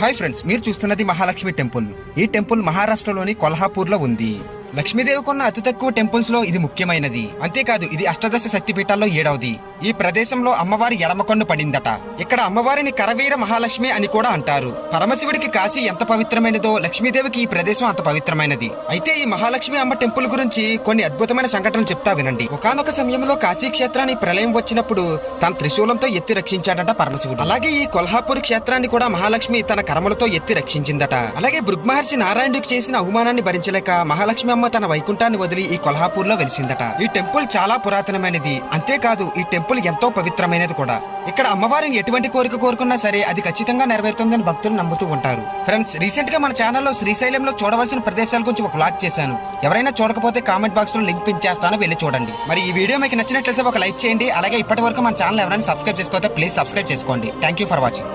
Hi friends మీరు చూస్తున్నది Mahalakshmi temple. ఈ టెంపుల్ మహారాష్ట్రలోని కొల్హాపూర్లో ఉంది. లక్ష్మీదేవి కొన్న అతి తక్కువ టెంపుల్స్లో ఇది ముఖ్యమైనది. అంతేకాదు ఇది అష్టదశ శక్తిపీఠాల్లో ఏడవది. ఈ ప్రదేశంలో అమ్మవారి ఎడమ పడిందట. ఇక్కడ అమ్మవారిని కరవీర మహాలక్ష్మి అని కూడా అంటారు. పరమశివుడికి కాశీ ఎంత పవిత్రమైనదో లక్ష్మీదేవికి ఈ ప్రదేశం అంత పవిత్రమైనది. అయితే ఈ మహాలక్ష్మి అమ్మ టెంపుల్ గురించి కొన్ని అద్భుతమైన సంఘటనలు చెప్తా వినండి. ఒకనొక సమయంలో కాశీ క్షేత్రాన్ని ప్రళయం వచ్చినప్పుడు తన త్రిశూలంతో ఎత్తి రక్షించాడట పరమశివుడు. అలాగే ఈ కొల్హాపూర్ క్షేత్రాన్ని కూడా మహాలక్ష్మి తన కర్మలతో ఎత్తి రక్షించిందట. అలాగే భృగ్మహర్షి నారాయణుడికి చేసిన అవమానాన్ని భరించలేక మహాలక్ష్మి అమ్మ తన వైకుంఠాన్ని వదిలి ఈ కొల్హాపూర్లో వెలిసిందట. ఈ టెంపుల్ చాలా పురాతనమైనది. అంతేకాదు ఈ టెంపుల్ ఎంతో పవిత్రమైనది కూడా. ఇక్కడ అమ్మవారిని ఎటువంటి కోరిక కోరుకున్నా సరే అది ఖచ్చితంగా నెరవేరుతుందని భక్తులు నమ్ముతూ ఉంటారు. ఫ్రెండ్స్ రీసెంట్గా మన ఛానల్లో శ్రీశైలంలో చూడవలసిన ప్రదేశాల గురించి ఒక బ్లాగ్ చేశాను. ఎవరైనా చూడకపోతే కామెంట్ బాక్స్లో లింక్ పెంచేస్తాను వెళ్ళి చూడండి. మరి ఈ వీడియో మీకు నచ్చినట్లయితే ఒక లైక్ చేయండి. అలాగే ఇప్పటి వరకు మన ఛానల్ ఎవరైనా సబ్స్క్రైబ్ చేసుకోతే ప్లీజ్ సబ్స్క్రైబ్ చేసుకోండి. Thank you for watching.